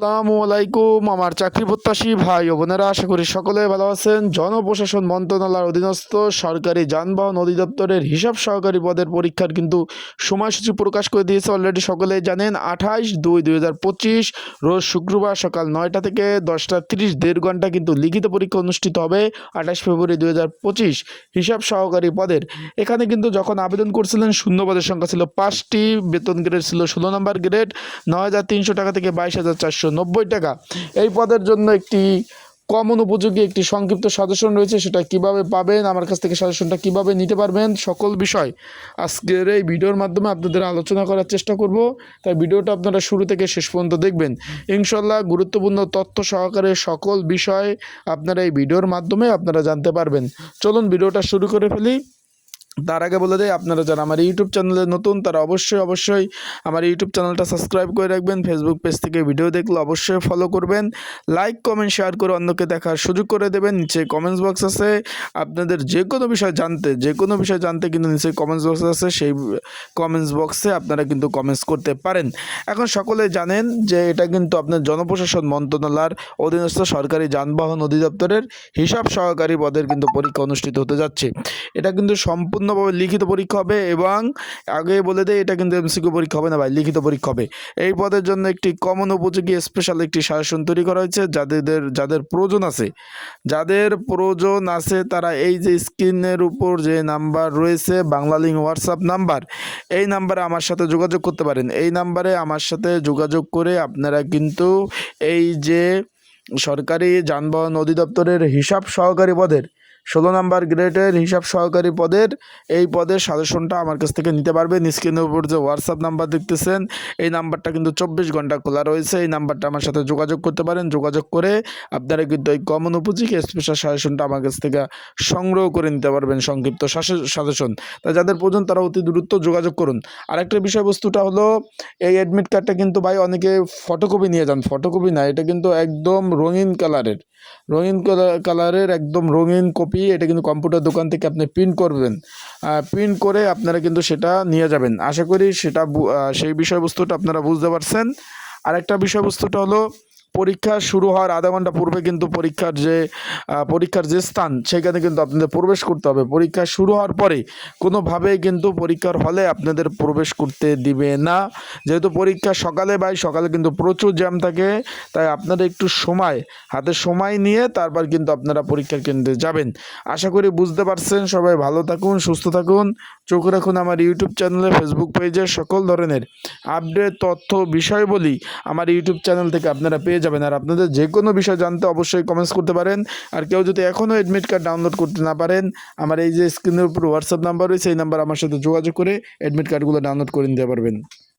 আসসালামু আলাইকুম। আমার চাকরি প্রত্যাশী ভাই ও বোনেরা, আশা করি সকলে ভালো আছেন। জনপ্রশাসন মন্ত্রণালয়ের অধীনস্থ সরকারি যানবাহন অধিদপ্তরের হিসাব সহকারী পদের পরীক্ষার কিন্তু সময়সূচি প্রকাশ করে দিয়েছে অলরেডি সকলে জানেন। আঠাইশ দুই দুই রোজ শুক্রবার সকাল নয়টা থেকে দশটা তিরিশ, দেড় ঘণ্টা কিন্তু লিখিত পরীক্ষা অনুষ্ঠিত হবে আঠাশ ফেব্রুয়ারি দুই হাজার পঁচিশ হিসাব সহকারী পদের। এখানে কিন্তু যখন আবেদন করছিলেন, শূন্য পদের সংখ্যা ছিল পাঁচটি, বেতন গ্রেড ছিল ষোলো নম্বর গ্রেড নয় হাজার তিনশো টাকা থেকে বাইশ হাজার চারশো টাকা। এই পদের জন্য একটি কমন উপযোগী একটি সংক্ষিপ্ত সাজেশন রয়েছে, সেটা কীভাবে পাবেন, আমার কাছ থেকে সাজেশনটা কীভাবে নিতে পারবেন, সকল বিষয় আজকের এই ভিডিওর মাধ্যমে আপনাদের আলোচনা করার চেষ্টা করব। তাই ভিডিওটা আপনারা শুরু থেকে শেষ পর্যন্ত দেখবেন। ইনশাল্লাহ গুরুত্বপূর্ণ তথ্য সহকারে সকল বিষয় আপনারা এই ভিডিওর মাধ্যমে আপনারা জানতে পারবেন। চলুন ভিডিওটা শুরু করে ফেলি। তার আগে বলে দেয় আপনারা যারা আমার ইউটিউব চ্যানেলে নতুন, তারা অবশ্যই অবশ্যই আমার ইউটিউব চ্যানেলটা সাবস্ক্রাইব করে রাখবেন। ফেসবুক পেজ থেকে ভিডিও দেখলে অবশ্যই ফলো করবেন। লাইক কমেন্ট শেয়ার করে অন্যকে দেখার সুযোগ করে দেবেন। নিচে কমেন্টস বক্স আছে। আপনাদের যে কোনো বিষয় জানতে যে কোনো বিষয় জানতে কিন্তু নিচে কমেন্টস বক্স আছে। সেই কমেন্টস বক্সে আপনারা কিন্তু কমেন্টস করতে পারেন। এখন সকলে জানেন যে এটা কিন্তু আপনার জনপ্রশাসন মন্ত্রণালয়ের অধীনস্থ সরকারি যানবাহন অধিদপ্তরের হিসাব সহকারী পদের কিন্তু পরীক্ষা অনুষ্ঠিত হতে যাচ্ছে। এটা কিন্তু সম্পূর্ণভাবে লিখিত পরীক্ষা হবে এবং আগে বলে দেয় এটা কিন্তু এমসিকিউ পরীক্ষা হবে না ভাই, লিখিত পরীক্ষা হবে। এই পদের জন্য একটি কমন উপযোগী স্পেশাল একটি শাসন তৈরি করা হয়েছে, যাদের যাদের প্রয়োজন আছে। যাদের প্রয়োজন আছে, তারা এই যে স্ক্রিনের উপর যে নাম্বার রয়েছে, বাংলা লিঙ্ক হোয়াটসঅ্যাপ নাম্বার এই নাম্বারে আমার সাথে যোগাযোগ করতে পারেন। এই নাম্বারে আমার সাথে যোগাযোগ করে আপনারা কিন্তু এই যে সরকারি যানবাহন অধিদপ্তরের হিসাব সহকারী পদের ষোলো নাম্বার গ্রেডের হিসাব সহকারী পদের, এই পদের সাজেশনটা আমার কাছ থেকে নিতে পারবেন স্ক্রিনের উপর যে হোয়াটসঅ্যাপ নাম্বার দেখতেছেন। এই নাম্বারটা কিন্তু চব্বিশ ঘণ্টা খোলা রয়েছে। এই নাম্বারটা আমার সাথে যোগাযোগ করতে পারেন। যোগাযোগ করে আপনারা কিন্তু এই কমন উপযোগী স্পেশাল সাজেশনটা আমার কাছ থেকে সংগ্রহ করে নিতে পারবেন সংক্ষিপ্ত সাজেশন। তাই যাদের প্রয়োজন তারা অতি দ্রুত যোগাযোগ করুন। আরেকটা বিষয়বস্তুটা হলো, এই অ্যাডমিট কার্ডটা কিন্তু ভাই অনেকে ফটোকপি নিয়ে যান। ফটোকপি না, এটা কিন্তু একদম রঙিন কালারের রঙিন কালারের একদম রঙিন কপি এটা কিন্তু কম্পিউটার দোকান থেকে আপনি প্রিন্ট করবেন। প্রিন্ট করে আপনারা কিন্তু সেটা নিয়ে যাবেন। আশা করি সেটা সেই বিষয়বস্তুটা আপনারা বুঝতে পারছেন। আরেকটা বিষয়বস্তুটা হলো পরীক্ষা শুরু হওয়ার আধা ঘণ্টা পূর্বে কিন্তু পরীক্ষার যে পরীক্ষার যে স্থান, সেখানে কিন্তু আপনাদের প্রবেশ করতে হবে। পরীক্ষা শুরু হওয়ার পরে কোনোভাবেই কিন্তু পরীক্ষার হলে আপনাদের প্রবেশ করতে দিবে না। যেহেতু পরীক্ষা সকালে বাই সকালে কিন্তু প্রচুর জ্যাম থাকে, তাই আপনারা একটু সময়, হাতে সময় নিয়ে তারপর কিন্তু আপনারা পরীক্ষার কেন্দ্রে যাবেন। আশা করি বুঝতে পারছেন, সবাই ভালো থাকুন, সুস্থ থাকুন। চোখ রাখুন আমার ইউটিউব চ্যানেলে, ফেসবুক পেজে সকল ধরনের আপডেট, তথ্য, বিষয় বলি আমার ইউটিউব চ্যানেল থেকে আপনারা পেয়ে যাবেন। আর আপনাদের যে কোনো বিষয় জানতে অবশ্যই কমেন্টস করতে পারেন। আর কেউ যদি এখনও অ্যাডমিট কার্ড ডাউনলোড করতে না পারেন, আমার এই যে স্ক্রিনের উপর হোয়াটসঅ্যাপ নাম্বার রয়েছে, এই নাম্বার আমার সাথে যোগাযোগ করে অ্যাডমিট কার্ডগুলো ডাউনলোড করে নিতে পারবেন।